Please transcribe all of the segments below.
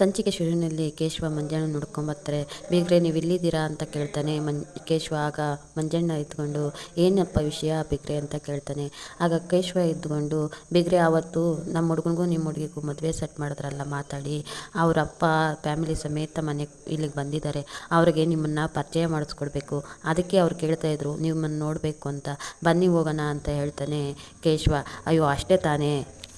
ಸಂಚಿಕೆ ಶುರುವಿನಲ್ಲಿ ಕೇಶವ ಮಂಜಣ್ಣ ನೋಡ್ಕೊಂಬರ್ತಾರೆ ಬೇಗ್ರೆ ನೀವು ಇಲ್ಲಿದ್ದೀರಾ ಅಂತ ಕೇಳ್ತಾನೆ. ಮಂ ಕೇಶವ ಆಗ ಮಂಜಣ್ಣ ಇದ್ಕೊಂಡು ಏನಪ್ಪ ವಿಷಯ ಬೇಗ್ರೆ ಅಂತ ಕೇಳ್ತಾನೆ. ಆಗ ಕೇಶವ ಇದ್ಕೊಂಡು ಬೇಗ್ರೆ ಆವತ್ತು ನಮ್ಮ ಹುಡುಗನಿಗೂ ನಿಮ್ಮ ಹುಡುಗಿಗೂ ಮದುವೆ ಸೆಟ್ ಮಾಡಿದ್ರಲ್ಲ ಮಾತಾಡಿ. ಅವ್ರ ಅಪ್ಪ, ಫ್ಯಾಮಿಲಿ ಸಮೇತ ಮನೆ, ಇಲ್ಲಿಗೆ ಬಂದಿದ್ದಾರೆ. ಅವ್ರಿಗೆ ನಿಮ್ಮನ್ನು ಪರಿಚಯ ಮಾಡಿಸ್ಕೊಡ್ಬೇಕು. ಅದಕ್ಕೆ ಅವ್ರು ಕೇಳ್ತಾಯಿದ್ರು ನಿಮ್ಮನ್ನು ನೋಡಬೇಕು ಅಂತ. ಬನ್ನಿ ಹೋಗೋಣ ಅಂತ ಹೇಳ್ತಾನೆ ಕೇಶವ. ಅಯ್ಯೋ, ಅಷ್ಟೇ ತಾನೇ.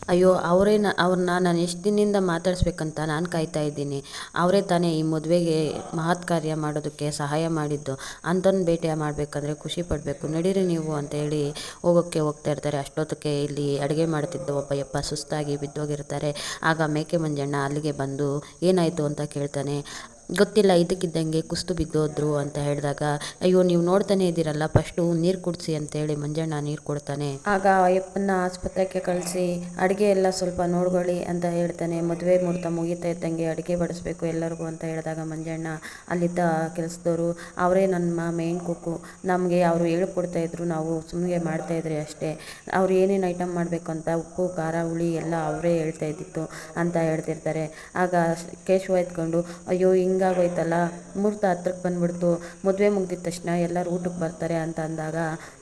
ಅಯ್ಯೋ, ಅವರೇ ನ, ಅವ್ರನ್ನ ನಾನು ಎಷ್ಟು ದಿನದಿಂದ ಮಾತಾಡಿಸ್ಬೇಕಂತ ನಾನು ಕಾಯ್ತಾ ಇದ್ದೀನಿ. ಅವರೇ ತಾನೇ ಈ ಮದುವೆಗೆ ಮಹತ್ ಕಾರ್ಯ ಮಾಡೋದಕ್ಕೆ ಸಹಾಯ ಮಾಡಿದ್ದು. ಅಂಥವ್ನ ಭೇಟಿ ಮಾಡಬೇಕಂದ್ರೆ ಖುಷಿ ಪಡಬೇಕು. ನಡೀರಿ ನೀವು ಅಂತ ಹೇಳಿ ಹೋಗೋಕ್ಕೆ ಹೋಗ್ತಾ ಇರ್ತಾರೆ. ಅಷ್ಟೊತ್ತಿಗೆ ಇಲ್ಲಿ ಅಡುಗೆ ಮಾಡ್ತಿದ್ದ ಒಬ್ಬ ಯಪ್ಪ ಸುಸ್ತಾಗಿ ಬಿದ್ದೋಗಿರ್ತಾರೆ. ಆಗ ಮೇಕೆ ಮಂಜಣ್ಣ ಅಲ್ಲಿಗೆ ಬಂದು ಏನಾಯಿತು ಅಂತ ಕೇಳ್ತಾನೆ. ಗೊತ್ತಿಲ್ಲ ಇದಕ್ಕಿದ್ದಂಗೆ ಕುಸ್ತು ಬಿದ್ದೋದ್ರು ಅಂತ ಹೇಳಿದಾಗ, ಅಯ್ಯೋ, ನೀವು ನೋಡ್ತಾನೆ ಇದ್ದೀರಲ್ಲ, ಫಸ್ಟು ನೀರು ಕುಡಿಸಿ ಅಂತೇಳಿ ಮಂಜಣ್ಣ ನೀರು ಕೊಡ್ತಾನೆ. ಆಗ ಅಯ್ಯಪ್ಪನ ಆಸ್ಪತ್ರೆಗೆ ಕಳಿಸಿ, ಅಡುಗೆ ಎಲ್ಲ ಸ್ವಲ್ಪ ನೋಡ್ಕೊಳ್ಳಿ ಅಂತ ಹೇಳ್ತಾನೆ. ಮದುವೆ ಮುಹೂರ್ತ ಮುಗಿತಾ ಇದ್ದಂಗೆ ಅಡುಗೆ ಬಡಿಸ್ಬೇಕು ಎಲ್ಲರಿಗೂ ಅಂತ ಹೇಳಿದಾಗ ಮಂಜಣ್ಣ, ಅಲ್ಲಿದ್ದ ಕೆಲಸದವರು, ಅವರೇ ನಮ್ಮ ಮೇನ್ ಕುಕ್ಕು ನಮಗೆ ಅವರು ಹೇಳ್ಕೊಡ್ತಾ ಇದ್ರು, ನಾವು ಸುಮ್ಮನೆ ಮಾಡ್ತಾ ಇದ್ರಿ ಅಷ್ಟೇ. ಅವ್ರು ಏನೇನು ಐಟಮ್ ಮಾಡಬೇಕು ಅಂತ, ಉಪ್ಪು, ಖಾರ, ಹುಳಿ ಎಲ್ಲ ಅವರೇ ಹೇಳ್ತಾ ಇದ್ದಿತ್ತು ಅಂತ ಹೇಳ್ತಿರ್ತಾರೆ. ಆಗ ಕೇಶವ ಎತ್ಕೊಂಡು, ಅಯ್ಯೋ ಹಿಂಗಾಗೋಯ್ತಲ್ಲ, ಮುಹೂರ್ತ ಹತ್ರಕ್ಕೆ ಬಂದ್ಬಿಡ್ತು. ಮದುವೆ ಮುಗಿದ ತಕ್ಷಣ ಎಲ್ಲರೂ ಊಟಕ್ಕೆ ಬರ್ತಾರೆ ಅಂತ ಅಂದಾಗ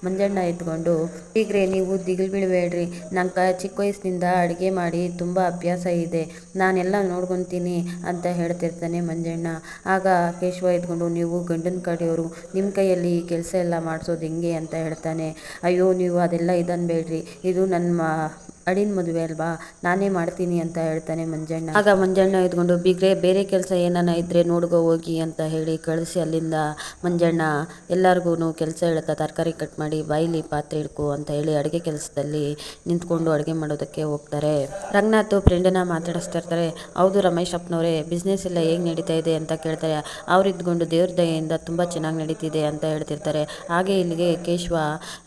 ಮಂಜಣ್ಣ ಎತ್ಕೊಂಡು ಹೀಗ್ರೆ ನೀವು ದಿಗಿಲು ಬೀಳಬೇಡ್ರಿ. ನಂಗೆ ಚಿಕ್ಕ ವಯಸ್ಸಿನಿಂದ ಅಡುಗೆ ಮಾಡಿ ತುಂಬ ಅಭ್ಯಾಸ ಇದೆ. ನಾನೆಲ್ಲ ನೋಡ್ಕೊತೀನಿ ಅಂತ ಹೇಳ್ತಿರ್ತಾನೆ ಮಂಜಣ್ಣ. ಆಗ ಕೇಶವ ಎತ್ಕೊಂಡು, ನೀವು ಗಂಡನ ಕಡೆಯವರು. ನಿಮ್ಮ ಕೈಯಲ್ಲಿ ಈ ಕೆಲಸ ಎಲ್ಲ ಮಾಡಿಸೋದು ಹೆಂಗೆ? ಅಂತ ಹೇಳ್ತಾನೆ. ಅಯ್ಯೋ, ನೀವು ಅದೆಲ್ಲ ಇದನ್ಬೇಡ್ರಿ ಇದು ನನ್ನ ಅಳಿನ ಮದುವೆ ಅಲ್ವಾ? ನಾನೇ ಮಾಡ್ತೀನಿ ಅಂತ ಹೇಳ್ತಾನೆ ಮಂಜಣ್ಣ. ಆಗ ಮಂಜಣ್ಣ ಇದ್ಕೊಂಡು ಬಿಗ್ರೆ, ಬೇರೆ ಕೆಲಸ ಏನಾನ ಇದ್ರೆ ನೋಡ್ಕೊ ಹೋಗಿ ಅಂತ ಹೇಳಿ ಕಳಿಸಿ ಅಲ್ಲಿಂದ, ಮಂಜಣ್ಣ ಎಲ್ಲರಿಗೂ ಕೆಲಸ ಹೇಳ್ತಾ ತರಕಾರಿ ಕಟ್ ಮಾಡಿ, ಬಾಯಿಲಿ ಪಾತ್ರೆ ಇಡ್ಕೊ ಅಂತ ಹೇಳಿ ಅಡುಗೆ ಕೆಲಸದಲ್ಲಿ ನಿಂತ್ಕೊಂಡು ಅಡುಗೆ ಮಾಡೋದಕ್ಕೆ ಹೋಗ್ತಾರೆ. ರಂಗನಾಥ್ ಫ್ರೆಂಡನ್ನ ಮಾತಾಡಿಸ್ತಾ ಇರ್ತಾರೆ ಹೌದು ರಮೇಶ್ ಅಪ್ಪನವರೇ ಬಿಸ್ನೆಸ್ ಎಲ್ಲ ಹೇಗೆ ನಡೀತಾ ಇದೆ ಅಂತ ಕೇಳ್ತಾರೆ. ಅವ್ರು ಇದ್ಕೊಂಡು ದೇವ್ರ ದಯೆಯಿಂದ ತುಂಬ ಚೆನ್ನಾಗಿ ನಡೀತಿದೆ ಅಂತ ಹೇಳ್ತಿರ್ತಾರೆ. ಹಾಗೆ ಇಲ್ಲಿಗೆ ಕೇಶವ,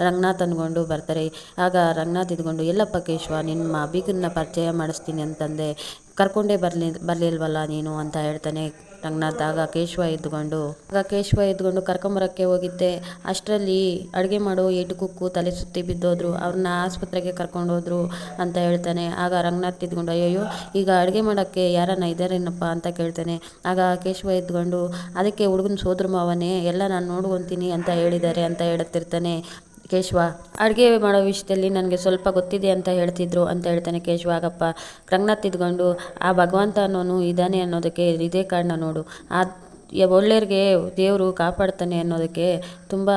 ರಂಗನಾಥ್ ಅಂದ್ಕೊಂಡು ಬರ್ತಾರೆ. ಆಗ ರಂಗನಾಥ್ ಇದ್ಕೊಂಡು, ಎಲ್ಲಪ್ಪ ಕೇಶವ ನಿಮ್ಮ ಬೀಗನ್ನ ಪರಿಚಯ ಮಾಡಿಸ್ತೀನಿ ಅಂತಂದೆ. ಕರ್ಕೊಂಡೇ ಬರಲಿ, ಬರಲಿಲ್ವಲ್ಲ ನೀನು ಅಂತ ಹೇಳ್ತಾನೆ ರಂಗನಾಥ್. ಆಗ ಕೇಶವ ಇದ್ಕೊಂಡು ಆಗ ಕೇಶವ ಇದ್ಕೊಂಡು ಕರ್ಕೊಂಬರೋಕ್ಕೆ ಹೋಗಿದ್ದೆ. ಅಷ್ಟರಲ್ಲಿ ಅಡುಗೆ ಮಾಡೋ ಏಟು ಕುಕ್ಕು ತಲೆ ಸುತ್ತಿ ಬಿದ್ದೋದ್ರು. ಅವ್ರನ್ನ ಆಸ್ಪತ್ರೆಗೆ ಕರ್ಕೊಂಡೋದ್ರು ಅಂತ ಹೇಳ್ತಾನೆ. ಆಗ ರಂಗನಾಥ್ ಇದ್ಕೊಂಡು ಅಯ್ಯೋ ಈಗ ಅಡುಗೆ ಮಾಡೋಕ್ಕೆ ಯಾರನ್ನ ಇದ್ದಾರೇನಪ್ಪ ಅಂತ ಕೇಳ್ತಾನೆ. ಆಗ ಕೇಶವ ಇದ್ಕೊಂಡು ಅದಕ್ಕೆ ಹುಡುಗನ ಸೋದ್ರ ಮಾವನೇ, ಎಲ್ಲ ನಾನು ನೋಡ್ಕೊತೀನಿ ಅಂತ ಹೇಳಿದ್ದಾರೆ ಅಂತ ಹೇಳುತ್ತಿರ್ತಾನೆ ಕೇಶವ, ಅಡುಗೆ ಮಾಡೋ ವಿಷಯದಲ್ಲಿ ನನಗೆ ಸ್ವಲ್ಪ ಗೊತ್ತಿದೆ ಅಂತ ಹೇಳ್ತಿದ್ರು ಅಂತ ಹೇಳ್ತಾನೆ ಕೇಶವ. ಆಗಪ್ಪ ರಂಗನಾಥ್ ಇದ್ಕೊಂಡು ಆ ಭಗವಂತ ಅನ್ನೋನು ಇದ್ದಾನೆ ಅನ್ನೋದಕ್ಕೆ ಇದೇ ಕಾರಣ ನೋಡು. ಆ ಒಳ್ಳೆಯವ್ರಿಗೆ ದೇವರು ಕಾಪಾಡ್ತಾನೆ ಅನ್ನೋದಕ್ಕೆ ತುಂಬ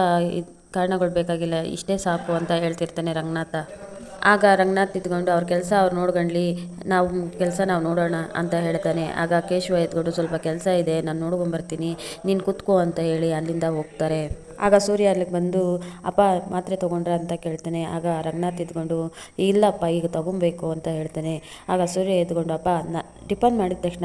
ಕಾರಣಗಳು ಬೇಕಾಗಿಲ್ಲ. ಇಷ್ಟೇ ಸಾಕು ಅಂತ ಹೇಳ್ತಿರ್ತಾನೆ ರಂಗನಾಥ. ಆಗ ರಂಗನಾಥ್ ನಿಂತ್ಕೊಂಡು ಅವ್ರ ಕೆಲಸ ಅವ್ರು ನೋಡ್ಕೊಂಡ್ಲಿ ನಾವು ಕೆಲಸ ನಾವು ನೋಡೋಣ ಅಂತ ಹೇಳ್ತಾನೆ. ಆಗ ಕೇಶವ ಎತ್ಕೊಂಡು ಸ್ವಲ್ಪ ಕೆಲಸ ಇದೆ, ನಾನು ನೋಡ್ಕೊಂಬರ್ತೀನಿ, ನೀನು ಕೂತ್ಕೋ ಅಂತ ಹೇಳಿ ಅಲ್ಲಿಂದ ಹೋಗ್ತಾರೆ. ಆಗ ಸೂರ್ಯ ಅಲ್ಲಿಗೆ ಬಂದು, ಅಪ್ಪ, ಮಾತ್ರೆ ತೊಗೊಂಡ್ರ ಅಂತ ಕೇಳ್ತಾನೆ. ಆಗ ರಂಗನಾಥ್ ಎತ್ಕೊಂಡು ಇಲ್ಲಪ್ಪ, ಈಗ ತೊಗೊಬೇಕು ಅಂತ ಹೇಳ್ತಾನೆ. ಆಗ ಸೂರ್ಯ ಎದ್ಕೊಂಡು, ಅಪ್ಪ, ನ, ಟಿಫನ್ ಮಾಡಿದ ತಕ್ಷಣ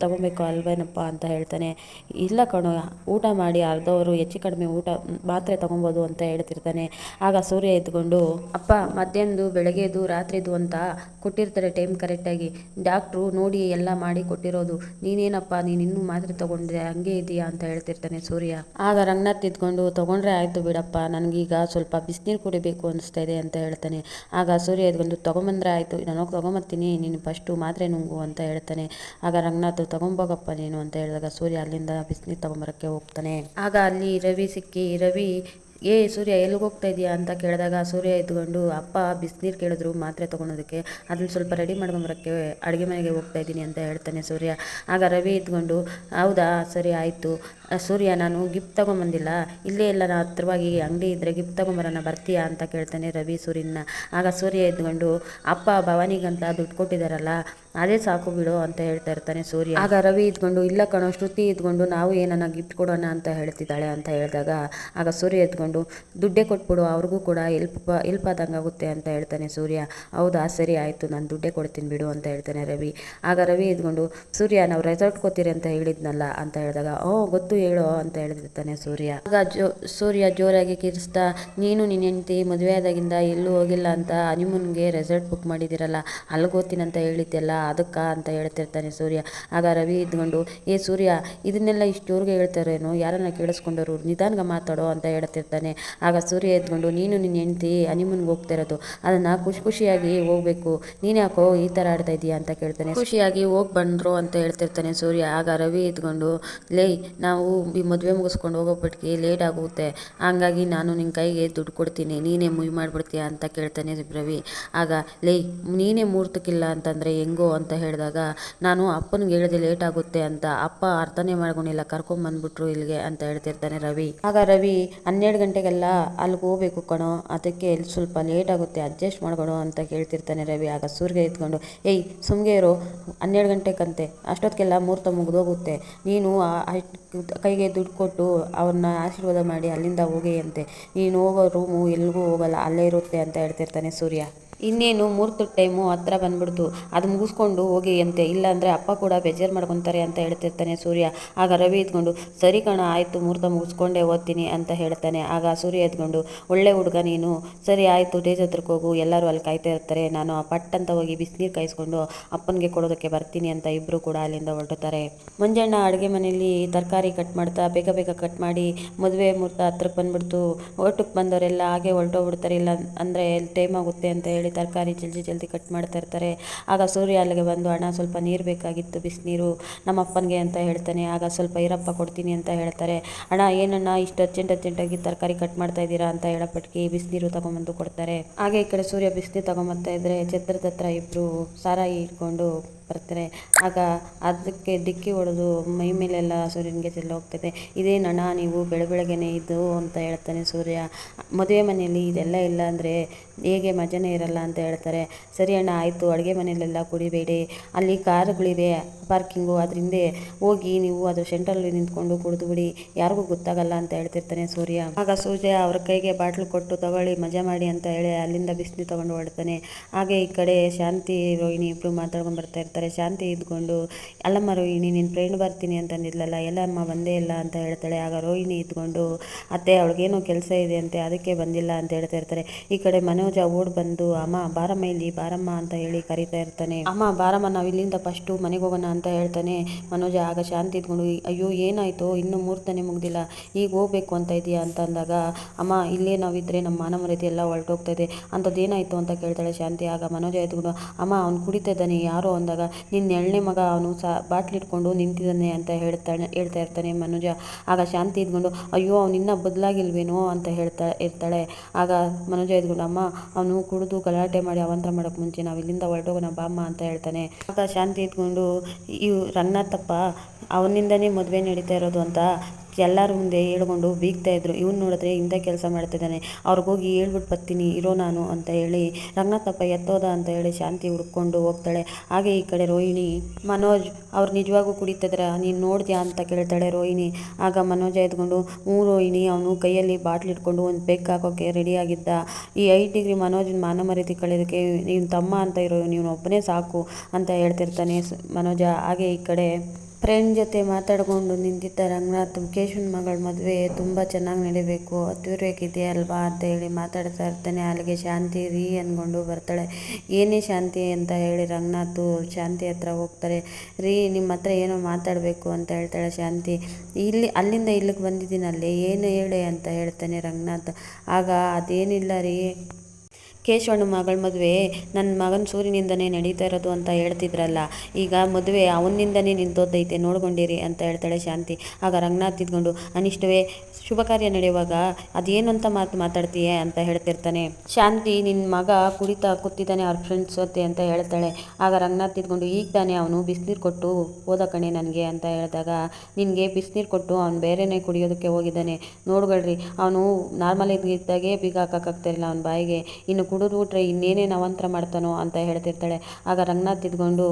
ತೊಗೊಬೇಕು ಅಲ್ವೇನಪ್ಪ ಅಂತ ಹೇಳ್ತಾನೆ. ಇಲ್ಲ ಕಣೋ, ಊಟ ಮಾಡಿ, ಅರ್ಧವರು ಹೆಚ್ಚು ಕಡಿಮೆ ಊಟ, ಮಾತ್ರೆ ತೊಗೊಬೋದು ಅಂತ ಹೇಳ್ತಿರ್ತಾನೆ. ಆಗ ಸೂರ್ಯ ಎದ್ಕೊಂಡು, ಅಪ್ಪ ಮಧ್ಯಾಹ್ನದು ಬೆಳಗ್ಗೆದು ರಾತ್ರಿದು ಅಂತ ಕೊಟ್ಟಿರ್ತಾರೆ ಟೈಮ್ ಕರೆಕ್ಟಾಗಿ. ಡಾಕ್ಟ್ರು ನೋಡಿ ಎಲ್ಲ ಮಾಡಿ ಕೊಟ್ಟಿರೋದು. ನೀನೇನಪ್ಪ, ನೀನು ಇನ್ನೂ ಮಾತ್ರೆ ತೊಗೊಂಡ್ರೆ ಹಂಗೆ ಇದೆಯಾ? ಅಂತ ಹೇಳ್ತಿರ್ತಾನೆ ಸೂರ್ಯ. ಆಗ ರಂಗನಾಥ್ ಎತ್ಕೊಂಡು ತೊಗೊಂಡ್ರೆ ಆಯಿತು ಬಿಡಪ್ಪ, ನನಗೀಗ ಸ್ವಲ್ಪ ಬಿಸಿನೀರು ಕುಡಿಬೇಕು ಅನಿಸ್ತಾ ಇದೆ ಅಂತ ಹೇಳ್ತಾನೆ. ಆಗ ಸೂರ್ಯ ಎದ್ಕೊಂಡು ತೊಗೊಂಬಂದ್ರೆ ಆಯಿತು ನಾನು ತೊಗೊಂಬತ್ತೀನಿ, ನೀನು ಫಸ್ಟು ಮಾತ್ರೆ ನುಂಗು ಅಂತ ಹೇಳ್ತಾನೆ. ಆಗ ರಂಗನಾಥ್, ತೊಗೊಂಬೋಗಪ್ಪ ನೀನು ಅಂತ ಹೇಳಿದಾಗ ಸೂರ್ಯ ಅಲ್ಲಿಂದ ಬಿಸಿನೀರು ತೊಗೊಂಬರೋಕ್ಕೆ ಹೋಗ್ತಾನೆ. ಆಗ ಅಲ್ಲಿ ರವಿ ಸಿಕ್ಕಿ, ರವಿ, ಏ ಸೂರ್ಯ ಎಲ್ಲಿಗೆ ಹೋಗ್ತಾ ಇದೆಯಾ ಅಂತ ಕೇಳಿದಾಗ ಸೂರ್ಯ ಎದ್ಕೊಂಡು ಅಪ್ಪ, ಬಿಸಿನೀರು ಕೇಳಿದ್ರು, ಮಾತ್ರೆ ತೊಗೊಳೋದಕ್ಕೆ ಅದನ್ನು ಸ್ವಲ್ಪ ರೆಡಿ ಮಾಡ್ಕೊಂಬರೋಕ್ಕೆ ಅಡುಗೆ ಮನೆಗೆ ಹೋಗ್ತಾ ಇದ್ದೀನಿ ಅಂತ ಹೇಳ್ತಾನೆ ಸೂರ್ಯ. ಆಗ ರವಿ ಇದ್ಕೊಂಡು ಹೌದಾ, ಸರಿ, ಆಯಿತು ಸೂರ್ಯ, ನಾನು ಗಿಫ್ಟ್ ತಗೊಂಬಂದಿಲ್ಲ. ಇಲ್ಲೇ ಎಲ್ಲ ನಾನು ಹತ್ರವಾಗಿ ಅಂಗಡಿ ಇದ್ದರೆ ಗಿಫ್ಟ್ ತಗೊಂಬರೋಣ, ಬರ್ತೀಯಾ ಅಂತ ಕೇಳ್ತಾನೆ ರವಿ ಸೂರ್ಯನ ಆಗ ಸೂರ್ಯ ಎದ್ಕೊಂಡು ಅಪ್ಪ, ಭವಾನಿಗಂತ ದುಡ್ಡು ಕೊಟ್ಟಿದ್ದಾರಲ್ಲ ಅದೇ ಸಾಕು ಬಿಡು ಅಂತ ಹೇಳ್ತಾ ಇರ್ತಾನೆ ಸೂರ್ಯ. ಆಗ ರವಿ ಇದ್ಕೊಂಡು ಇಲ್ಲ ಕಣೋ, ಶ್ರುತಿ ಇದ್ಕೊಂಡು ನಾವು ಏನನ್ನ ಗಿಫ್ಟ್ ಕೊಡೋಣ ಅಂತ ಹೇಳ್ತಿದ್ದಾಳೆ ಅಂತ ಹೇಳಿದಾಗ, ಆಗ ಸೂರ್ಯ ಎತ್ಕೊಂಡು ದುಡ್ಡೇ ಕೊಟ್ಬಿಡು, ಅವ್ರಿಗೂ ಕೂಡ ಎಲ್ಪ್ ಎಲ್ಪ್ ಆದಂಗೆ ಆಗುತ್ತೆ ಅಂತ ಹೇಳ್ತಾನೆ ಸೂರ್ಯ. ಹೌದಾ, ಸರಿ ಆಯಿತು, ನಾನು ದುಡ್ಡೇ ಕೊಡ್ತೀನಿ ಬಿಡು ಅಂತ ಹೇಳ್ತಾನೆ ರವಿ. ಆಗ ರವಿ ಇದ್ಕೊಂಡು ಸೂರ್ಯ, ನಾವು ರೆಸಾರ್ಟ್ ಕೊತ್ತೀರಿ ಅಂತ ಹೇಳಿದ್ನಲ್ಲ ಅಂತ ಹೇಳಿದಾಗ, ಓ, ಗೊತ್ತು ಹೇಳೋ ಅಂತ ಹೇಳ್ತಿರ್ತಾನೆ ಸೂರ್ಯ. ಆಗ ಸೂರ್ಯ ಜೋರಾಗಿ ಕಿರಿಸ್ತಾ, ನೀನು ನಿನ್ನ ಹೆಂಡತಿ ಮದುವೆ ಆದಾಗಿಂದ ಎಲ್ಲೂ ಹೋಗಿಲ್ಲ ಅಂತ ಹನಿಮೂನ್ಗೆ ರೆಸಾರ್ಟ್ ಬುಕ್ ಮಾಡಿದ್ದೀರಲ್ಲ ಅಂತ ಹೇಳಿದ್ದೆಲ್ಲ ಅದಕ್ಕ ಅಂತ ಹೇಳ್ತಿರ್ತಾನೆ ಸೂರ್ಯ. ಆಗ ರವಿ ಇದ್ಕೊಂಡು, ಏ ಸೂರ್ಯ, ಇದನ್ನೆಲ್ಲ ಇಷ್ಟು ಜೋರಿಗೆ ಹೇಳ್ತಾರೇನು? ಯಾರನ್ನ ಕೇಳಿಸ್ಕೊಂಡವ್ರು ನಿಧಾನಗ ಮಾತಾಡೋ ಅಂತ ಹೇಳ್ತಿರ್ತಾನೆ. ಆಗ ಸೂರ್ಯ ಎದ್ಕೊಂಡು ನೀನು ನಿನ್ನ ಹೆಂಡತಿ ಹನಿಮೂನ್ಗೆ ಹೋಗ್ತಾ ಇರೋದು, ಅದನ್ನು ಖುಷಿ ಖುಷಿಯಾಗಿ ಹೋಗ್ಬೇಕು. ನೀನು ಯಾಕೋ ಈ ಥರ ಆಡ್ತಾ ಇದೀಯಾ ಅಂತ ಕೇಳ್ತಾನೆ. ಖುಷಿಯಾಗಿ ಹೋಗಿ ಬಂದರು ಅಂತ ಹೇಳ್ತಿರ್ತಾನೆ ಸೂರ್ಯ. ಆಗ ರವಿ ಇದ್ಕೊಂಡು, ಲೇ, ನಾವು ಈ ಮದುವೆ ಮುಗಿಸ್ಕೊಂಡು ಹೋಗೋಪಟ್ಟಿಗೆ ಲೇಟ್ ಆಗುತ್ತೆ. ಹಂಗಾಗಿ ನಾನು ನಿನ್ನ ಕೈಗೆ ದುಡ್ಡು ಕೊಡ್ತೀನಿ. ನೀನೇ ಮುಯ್ ಮಾಡಿಬಿಡ್ತೀಯ ಅಂತ ಕೇಳ್ತಾನೆ ರವಿ. ಆಗ, ಲೇ, ನೀನೇ ಮೂರ್ತಕ್ಕಿಲ್ಲ ಅಂತಂದರೆ ಹೆಂಗೋ ಅಂತ ಹೇಳಿದಾಗ, ನಾನು ಅಪ್ಪನಿಗೆ ಹೇಳಿದೆ ಲೇಟ್ ಆಗುತ್ತೆ ಅಂತ. ಅಪ್ಪ ಅರ್ಥನೇ ಮಾಡ್ಕೊಂಡಿಲ್ಲ ಕರ್ಕೊಂಬಂದ್ಬಿಟ್ರು ಇಲ್ಲಿಗೆ ಅಂತ ಹೇಳ್ತಿರ್ತಾನೆ ರವಿ. ಆಗ ರವಿ, ಹನ್ನೆರಡು ಗಂಟೆಗೆಲ್ಲ ಅಲ್ಲಿಗೆ ಹೋಗ್ಬೇಕು ಕಣೋ. ಅದಕ್ಕೆ ಇಲ್ಲಿ ಸ್ವಲ್ಪ ಲೇಟ್ ಆಗುತ್ತೆ ಅಡ್ಜಸ್ಟ್ ಮಾಡ್ಕೊಳೋ ಅಂತ ಕೇಳ್ತಿರ್ತಾನೆ ರವಿ. ಆಗ ಸೂರ್ಯ ಎತ್ಕೊಂಡು, ಏಯ್, ಸುಮ್ಗೆ ಇರು. ಹನ್ನೆರಡು ಗಂಟೆಗಂತೆ, ಅಷ್ಟೊತ್ತಿಗೆಲ್ಲ ಮುಹೂರ್ತ ಮುಗಿದೋಗುತ್ತೆ. ನೀನು ಕೈಗೆ ದುಡ್ಡು ಕೊಟ್ಟು ಅವ್ರನ್ನ ಆಶೀರ್ವಾದ ಮಾಡಿ ಅಲ್ಲಿಂದ ಹೋಗಿ ಅಂತೆ. ನೀನು ಹೋಗೋ ರೂಮು ಎಲ್ಲಿಗೂ ಹೋಗಲ್ಲ, ಅಲ್ಲೇ ಇರುತ್ತೆ ಅಂತ ಹೇಳ್ತಿರ್ತಾನೆ ಸೂರ್ಯ. ಇನ್ನೇನು ಮುಹೂರ್ತದ ಟೈಮು ಹತ್ರ ಬಂದ್ಬಿಡ್ತು. ಅದು ಮುಗಿಸ್ಕೊಂಡು ಹೋಗಿ ಅಂತೆ. ಇಲ್ಲಾಂದರೆ ಅಪ್ಪ ಕೂಡ ಬೇಜಾರು ಮಾಡ್ಕೊತಾರೆ ಅಂತ ಹೇಳ್ತಿರ್ತಾನೆ ಸೂರ್ಯ. ಆಗ ರವಿ ಇದ್ಕೊಂಡು ಸರಿ ಕಣ, ಆಯಿತು, ಮೂರ್ತ ಮುಗಿಸ್ಕೊಂಡೇ ಓದ್ತೀನಿ ಅಂತ ಹೇಳ್ತಾನೆ. ಆಗ ಸೂರ್ಯ ಎದ್ಕೊಂಡು, ಒಳ್ಳೆ ಹುಡುಗ ನೀನು. ಸರಿ, ಆಯಿತು ಡೇಜ್ ಹತ್ರಕ್ಕೆ ಹೋಗು. ಎಲ್ಲರೂ ಅಲ್ಲಿ ಕಾಯ್ತಾ ಇರ್ತಾರೆ. ನಾನು ಆ ಪಟ್ ಅಂತ ಹೋಗಿ ಬಿಸಿನೀರು ಕಾಯಿಸ್ಕೊಂಡು ಅಪ್ಪನಿಗೆ ಕೊಡೋದಕ್ಕೆ ಬರ್ತೀನಿ ಅಂತ ಇಬ್ಬರು ಕೂಡ ಅಲ್ಲಿಂದ ಹೊರಟುತ್ತಾರೆ. ಮಂಜಣ್ಣ ಅಡುಗೆ ಮನೆಯಲ್ಲಿ ತರಕಾರಿ ಕಟ್ ಮಾಡ್ತಾ, ಬೇಗ ಬೇಗ ಕಟ್ ಮಾಡಿ ಮದುವೆ ಮುಹೂರ್ತ ಹತ್ರಕ್ಕೆ ಬಂದ್ಬಿಡ್ತು. ಓಟಕ್ಕೆ ಬಂದವರೆಲ್ಲ ಹಾಗೆ ಹೊರಟೋಗ್ಬಿಡ್ತಾರೆ. ಇಲ್ಲ ಅಂದರೆ ಟೈಮ್ ಆಗುತ್ತೆ ಅಂತ ಹೇಳಿ ತರಕಾರಿ ಜಲ್ದಿ ಜಲ್ದಿ ಕಟ್ ಮಾಡ್ತಾ ಇರ್ತಾರೆ. ಆಗ ಸೂರ್ಯ ಅಲ್ಲಿಗೆ ಬಂದು, ಅಣ್ಣ, ಸ್ವಲ್ಪ ನೀರು ಬೇಕಾಗಿತ್ತು, ಬಿಸಿನೀರು. ನಮ್ಮ ಅಪ್ಪನಿಗೆ ಅಂತ ಹೇಳ್ತಾನೆ. ಆಗ ಸ್ವಲ್ಪ ಇರಪ್ಪ ಕೊಡ್ತೀನಿ ಅಂತ ಹೇಳ್ತಾರೆ. ಅಣ್ಣ, ಏನಣ್ಣ ಇಷ್ಟು ಅರ್ಜೆಂಟ್ ಅರ್ಜೆಂಟಾಗಿ ತರಕಾರಿ ಕಟ್ ಮಾಡ್ತಾ ಇದ್ದೀರಾ ಅಂತ ಹೇಳಪಟ್ಟಿಗೆ ಬಿಸಿನೀರು ತಗೊಂಬಂದು ಕೊಡ್ತಾರೆ. ಹಾಗೆ ಈ ಕಡೆ ಸೂರ್ಯ ಬಿಸಿನೀರು ತಗೊಂಬರ್ತಾ ಇದ್ರೆ ಛತ್ರದ ಹತ್ರ ಇಬ್ಬರು ಸಾರಾಯಿ ಇಟ್ಕೊಂಡು ಬರ್ತಾರೆ. ಆಗ ಅದಕ್ಕೆ ಡಿಕ್ಕಿ ಹೊಡೆದು ಮೈ ಮೇಲೆಲ್ಲ ಸೂರ್ಯನಿಗೆ ಚೆಲ್ಲ ಹೋಗ್ತದೆ. ಇದೇನಣ್ಣ ನೀವು ಬೆಳ ಬೆಳಗ್ಗೆನೇ ಇದು ಅಂತ ಹೇಳ್ತಾನೆ ಸೂರ್ಯ. ಮದುವೆ ಮನೆಯಲ್ಲಿ ಇದೆಲ್ಲ ಇಲ್ಲ ಅಂದರೆ ಹೇಗೆ ಮಜನೇ ಇರಲ್ಲ ಅಂತ ಹೇಳ್ತಾರೆ. ಸರಿ ಅಣ್ಣ, ಆಯಿತು, ಅಡುಗೆ ಮನೆಯಲ್ಲೆಲ್ಲ ಕುಡಿಬೇಡಿ. ಅಲ್ಲಿ ಕಾರುಗಳಿವೆ ಪಾರ್ಕಿಂಗು ಅದರಿಂದ ಹೋಗಿ ನೀವು ಅದು ಸೆಂಟ್ರಲ್ಲಿ ನಿಂತ್ಕೊಂಡು ಕುಡಿದು ಬಿಡಿ. ಯಾರಿಗೂ ಗೊತ್ತಾಗಲ್ಲ ಅಂತ ಹೇಳ್ತಿರ್ತಾನೆ ಸೂರ್ಯ. ಆಗ ಸೂರ್ಯ ಅವ್ರ ಕೈಗೆ ಬಾಟ್ಲು ಕೊಟ್ಟು ತಗೊಳ್ಳಿ, ಮಜಾ ಮಾಡಿ ಅಂತ ಹೇಳಿ ಅಲ್ಲಿಂದ ಬಿಸಿಲು ತೊಗೊಂಡು ಹೊಡ್ತಾನೆ ಹಾಗೆ ಈ ಕಡೆ ಶಾಂತಿ ರೋಹಿಣಿ ಇಬ್ಬರು ಮಾತಾಡ್ಕೊಂಡು ಬರ್ತಾ ಇರ್ತಾರೆ. ಶಾಂತಿ ಇದ್ಕೊಂಡು ಅಲ್ಲಮ್ಮ ರೋಹಿಣಿ ನಿನ್ನ ಫ್ರೆಂಡ್ ಬರ್ತೀನಿ ಅಂತಂದಿದ್ಲಲ್ಲ ಎಲ್ಲಮ್ಮ ಬಂದೇ ಇಲ್ಲ ಅಂತ ಹೇಳ್ತಾಳೆ. ಆಗ ರೋಹಿಣಿ ಇದ್ಕೊಂಡು, ಅತ್ತೆ, ಅವಳಿಗೇನೋ ಕೆಲಸ ಇದೆ ಅಂತೆ, ಅದಕ್ಕೆ ಬಂದಿಲ್ಲ ಅಂತ ಹೇಳ್ತಾ ಇರ್ತಾರೆ. ಈ ಕಡೆ ಮನೋಜ ಓಡ್ ಬಂದು, ಅಮ್ಮ, ಬಾರಮ್ಮ ಇಲ್ಲಿ, ಬಾರಮ್ಮ ಅಂತ ಹೇಳಿ ಕರಿತಾ ಇರ್ತಾನೆ. ಅಮ್ಮ, ಬಾರಮ್ಮ, ನಾವು ಇಲ್ಲಿಂದ ಫಸ್ಟು ಮನೆಗೆ ಹೋಗೋಣ ಅಂತ ಹೇಳ್ತಾನೆ. ಮನೋಜ ಆಗ ಶಾಂತಿ ಇದ್ಕೊಂಡು, ಅಯ್ಯೋ, ಏನಾಯ್ತು? ಇನ್ನೂ ಮೂರ್ತನೇ ಮುಗ್ದಿಲ್ಲ. ಈಗ ಹೋಗ್ಬೇಕು ಅಂತ ಇದೆಯಾ ಅಂತ ಅಂದಾಗ, ಅಮ್ಮ, ಇಲ್ಲೇ ನಾವಿದ್ರೆ ನಮ್ಮ ಮಾನ ಮರ್ಯಾದೆ ಎಲ್ಲ ಹೊರಟೋಗ್ತಾ ಇದೆ. ಅಂಥದ್ದು ಏನಾಯಿತು ಅಂತ ಕೇಳ್ತಾಳೆ ಶಾಂತಿ. ಆಗ ಮನೋಜ ಎದ್ಕೊಂಡು, ಅಮ್ಮ, ಅವ್ನು ಕುಡಿತಾ ಇದ್ದಾನೆ, ಯಾರೋ? ಅಂದಾಗ ನಿನ್ನ ಎಳನೆ ಮಗ ಅವನು ಸಹ ಬಾಟ್ಲಿ ಇಟ್ಕೊಂಡು ನಿಂತಿದ್ದಾನೆ ಅಂತ ಹೇಳ್ತಾನೆ ಹೇಳ್ತಾ ಇರ್ತಾನೆ ಮನುಜ. ಆಗ ಶಾಂತಿ ಇದ್ಕೊಂಡು, ಅಯ್ಯೋ, ಅವ್ನು ಇನ್ನೂ ಬದಲಾಗಿಲ್ವೇನೋ ಅಂತ ಹೇಳ್ತಾ ಇರ್ತಾಳೆ. ಆಗ ಮನುಜ ಇದ್ಕೊಂಡು, ಅಮ್ಮ, ಅವನು ಕುಡಿದು ಗಲಾಟೆ ಮಾಡಿ ಅವಂತರ ಮಾಡೋಕ್ಕೆ ಮುಂಚೆ ನಾವು ಇಲ್ಲಿಂದ ಹೊರಟೋಗೋಣ ಬಾಮ್ಮ ಅಂತ ಹೇಳ್ತಾನೆ. ಆಗ ಶಾಂತಿ ಇದ್ಕೊಂಡು ರನ್ನ ತಪ್ಪ, ಅವನಿಂದನೇ ಮದುವೆ ನಡೀತಾ ಇರೋದು ಅಂತ ಎಲ್ಲರ ಮುಂದೆ ಹೇಳ್ಕೊಂಡು ಬೀಗ್ತಾ ಇದ್ರು. ಇವ್ನು ನೋಡಿದ್ರೆ ಇಂಥ ಕೆಲಸ ಮಾಡ್ತಿದ್ದಾನೆ. ಅವ್ರಿಗೋಗಿ ಹೇಳ್ಬಿಟ್ಟು ಬರ್ತೀನಿ, ಇರೋ ನಾನು ಅಂತ ಹೇಳಿ ರಂಗನಾಥಪ್ಪ ಎತ್ತೋದ ಅಂತ ಹೇಳಿ ಶಾಂತಿ ಹುಡ್ಕೊಂಡು ಹೋಗ್ತಾಳೆ. ಹಾಗೆ ಈ ಕಡೆ ರೋಹಿಣಿ, ಮನೋಜ್, ಅವ್ರು ನಿಜವಾಗೂ ಕುಡಿತಿದ್ರ? ನೀನು ನೋಡಿದ್ಯಾ ಅಂತ ಕೇಳ್ತಾಳೆ ರೋಹಿಣಿ. ಆಗ ಮನೋಜ ಎದ್ಕೊಂಡು, ಹ್ಞೂ ರೋಹಿಣಿ, ಅವನು ಕೈಯಲ್ಲಿ ಬಾಟ್ಲ್ ಇಟ್ಕೊಂಡು ಒಂದು ಬೆಕ್ ಹಾಕೋಕ್ಕೆ ರೆಡಿಯಾಗಿದ್ದ ಈ ಐದು ಡಿಗ್ರಿ ಮನೋಜನ ಮಾನ ಮರ್ಯಾದೆ ಕಳೆಯೋದಕ್ಕೆ ನೀನು ತಮ್ಮ ಅಂತ ಇರೋ ನೀನು ಒಬ್ಬನೇ ಸಾಕು ಅಂತ ಹೇಳ್ತಿರ್ತಾನೆ ಮನೋಜ. ಹಾಗೆ ಈ ಕಡೆ ಫ್ರೆಂಡ್ ಜೊತೆ ಮಾತಾಡಿಕೊಂಡು ನಿಂತಿದ್ದ ರಂಗನಾಥ್ ಕೇಶವನ್ ಮಗಳ ಮದುವೆ ತುಂಬ ಚೆನ್ನಾಗಿ ನಡಿಬೇಕು. ಅದ್ದೂರಿಯಾಗಿದೆ ಅಲ್ವಾ ಅಂತ ಹೇಳಿ ಮಾತಾಡ್ತಾ ಇರ್ತಾನೆ. ಅಲ್ಲಿಗೆ ಶಾಂತಿ ರೀ ಅಂದ್ಕೊಂಡು ಬರ್ತಾಳೆ. ಏನೇ ಶಾಂತಿ ಅಂತ ಹೇಳಿ ರಂಗನಾಥ್ ಶಾಂತಿ ಹತ್ರ ಹೋಗ್ತಾರೆ. ರೀ ನಿಮ್ಮ ಹತ್ರ ಏನೋ ಮಾತಾಡಬೇಕು ಅಂತ ಹೇಳ್ತಾಳೆ ಶಾಂತಿ. ಇಲ್ಲಿ, ಅಲ್ಲಿಂದ ಇಲ್ಲಿಗೆ ಬಂದಿದ್ದೀನಲ್ಲಿ? ಏನು ಹೇಳಿ ಅಂತ ಹೇಳ್ತಾನೆ ರಂಗನಾಥ್. ಆಗ ಅದೇನಿಲ್ಲ ರೀ? ಕೇಶವಣ್ಣ ಮಗಳ ಮದುವೆ ನನ್ನ ಮಗನ ಸೂರ್ಯನಿಂದನೇ ನಡೀತಾ ಇರೋದು ಅಂತ ಹೇಳ್ತಿದ್ರಲ್ಲ, ಈಗ ಮದುವೆ ಅವನಿಂದನೇ ನಿಂತೋದೈತೆ ನೋಡ್ಕೊಂಡಿರಿ ಅಂತ ಹೇಳ್ತಾಳೆ ಶಾಂತಿ. ಆಗ ರಂಗನಾಥ್ ಇದ್ಕೊಂಡು ಅನಿಷ್ಟವೇ, ಶುಭ ಕಾರ್ಯ ನಡೆಯುವಾಗ ಅಂತ ಮಾತು ಮಾತಾಡ್ತೀಯ? ಅಂತ ಹೇಳ್ತಿರ್ತಾನೆ. ಶಾಂತಿ ನಿನ್ನ ಮಗ ಕುಡಿತಾ ಕೂತಿದ್ದಾನೆ, ಅವ್ರ ಫ್ರೆಂಡ್ಸ್ ಜೊತೆ, ಅಂತ ಹೇಳ್ತಾಳೆ. ಆಗ ರಂಗನಾಥ್ ಇದ್ಕೊಂಡು ಈಗ ತಾನೇ ಅವನು ಬಿಸಿನೀರು ಕೊಟ್ಟು ಹೋದ ಕಣೆ ನನಗೆ, ಅಂತ ಹೇಳಿದಾಗ, ನಿನಗೆ ಬಿಸಿನೀರು ಕೊಟ್ಟು ಅವ್ನು ಬೇರೆನೇ ಕುಡಿಯೋದಕ್ಕೆ ಹೋಗಿದ್ದಾನೆ. ನೋಡ್ಕೊಳ್ರಿ ಅವನು ನಾರ್ಮಲ್ ಇದ್ದಾಗೆ ಬೀಗ ಹಾಕೋಕ್ಕಾಗ್ತಿರಲಿಲ್ಲ ಅವನ ಬಾಯಿಗೆ. ಇನ್ನು ಕುಡಿದು ಬಿಟ್ರೆ ಇನ್ನೇನೇನು ಅವಾಂತರ ಮಾಡ್ತಾನೋ ಅಂತ ಹೇಳ್ತಿರ್ತಾಳೆ. ಆಗ ರಂಗನಾಥ್ ಇದ್ಕೊಂಡು